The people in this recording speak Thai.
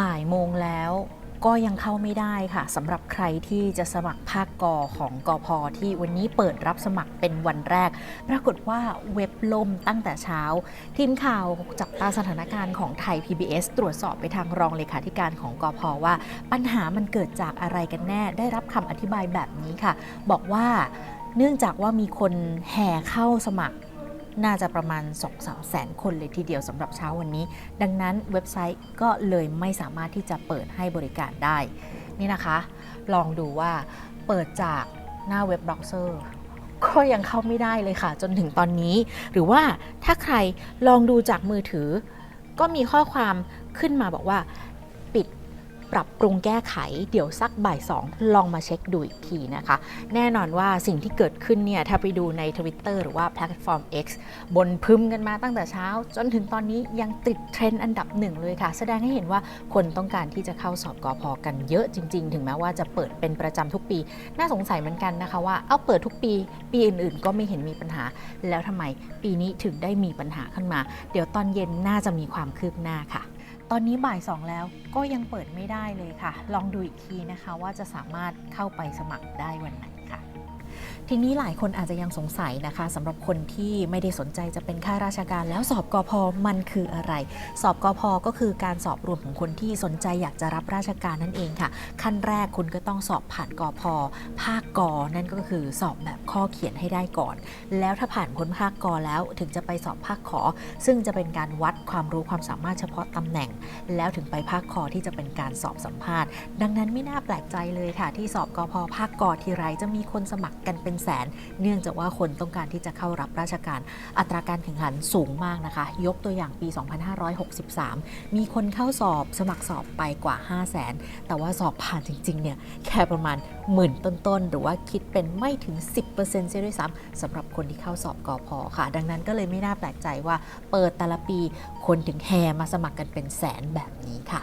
บ่ายโมงแล้วก็ยังเข้าไม่ได้ค่ะสำหรับใครที่จะสมัครภาคกอของกอพอที่วันนี้เปิดรับสมัครเป็นวันแรก ปรากฏว่าเว็บล่มตั้งแต่เช้า ทีมข่าวจับตาสถานการณ์ของไทย PBS ตรวจสอบไปทางรองเลขาธิการของกอพอว่า ปัญหามันเกิดจากอะไรกันแน่ ได้รับคำอธิบายแบบนี้ค่ะ บอกว่าเนื่องจากว่ามีคนแห่เข้าสมัคร น่าจะประมาณ2 3แสนคนเลยทีเดียวสำหรับเช้าวันนี้ ดังนั้นเว็บไซต์ก็เลยไม่สามารถที่จะเปิดให้บริการได้ นี่นะคะ ลองดูว่าเปิดจากหน้าเว็บเบราว์เซอร์ก็ยังเข้าไม่ได้เลยค่ะ จนถึงตอนนี้ หรือว่าถ้าใครลองดูจากมือถือ ก็มีข้อความขึ้นมาบอกว่า ปรับปรุงแก้ไข เดี๋ยวสักบ่ายสองลองมาเช็คดูอีกทีนะคะ แน่นอนว่าสิ่งที่เกิดขึ้นเนี่ย ถ้าไปดูใน Twitter หรือว่าแพลตฟอร์ม X บนพึมกันมาตั้งแต่เช้า จนถึงตอนนี้ยังติดเทรนด์อันดับหนึ่งเลยค่ะ แสดงให้เห็นว่าคนต้องการที่จะเข้าสอบกอพอกันเยอะจริง ๆ ถึงแม้ว่าจะเปิดเป็นประจำทุกปี น่าสงสัยเหมือนกันนะคะว่าเอาเปิดทุกปี ปีอื่น ๆ ก็ไม่เห็นมีปัญหา แล้วทำไมปีนี้ถึงได้มีปัญหาขึ้นมา เดี๋ยวตอนเย็นน่าจะมีความคืบหน้าค่ะ ตอนนี้บ่ายสองแล้วก็ยังเปิดไม่ได้เลยค่ะ ลองดูอีกทีนะคะว่าจะสามารถเข้าไปสมัครได้วันไหน ทีนี้หลายคนอาจจะยังสงสัยนะคะสำหรับคนที่ไม่ได้สนใจจะเป็นข้าราชการแล้วสอบกอพอมันคืออะไร สอบกอพอก็คือการสอบรวมของคนที่สนใจอยากจะรับราชการนั่นเองค่ะ ขั้นแรกคุณก็ต้องสอบผ่านกอพอภาคกอนั่นก็คือสอบแบบข้อเขียนให้ได้ก่อน แล้วถ้าผ่านพ้นภาคกอแล้วถึงจะไปสอบภาคขอ ซึ่งจะเป็นการวัดความรู้ความสามารถเฉพาะตำแหน่ง แล้วถึงไปภาคคอที่จะเป็นการสอบสัมภาษณ์ ดังนั้นไม่น่าแปลกใจเลยค่ะที่สอบกอพอภาคกอทีไรจะมีคนสมัครกันเป็นเป็นแสน เนื่องจากว่าคนต้องการที่จะเข้ารับราชการ อัตราการแข่งขันสูงมากนะคะ ยกตัวอย่างปี 2563 มีคนเข้าสอบสมัครสอบไปกว่า 5 0 0แสนแต่ว่าสอบผ่านจริงๆเนี่ยแค่ประมาณหมื่นต้นๆ หรือว่าคิดเป็นไม่ถึง 10%เสียด้วยซ้ำสำหรับคนที่เข้าสอบกอพอค่ะ ดังนั้นก็เลยไม่น่าแปลกใจว่าเปิดแต่ละปีคนถึงแห่มาสมัครกันเป็นแสนแบบนี้ค่ะ